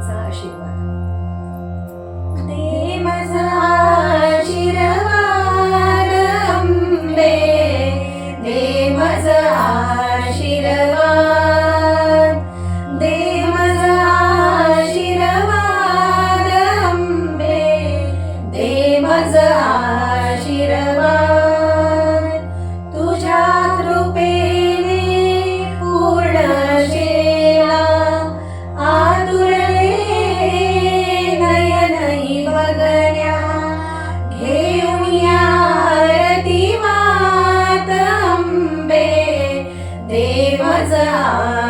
त्यांचा आशीर्वाद. दे माझा आशीर्वाद अंबे. दे माझा आशीर्वाद. दे माझा आशीर्वाद दे माझा 再这样。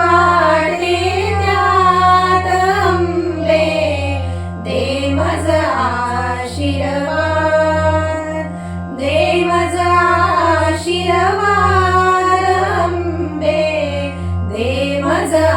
शिरवारम्बे देवजा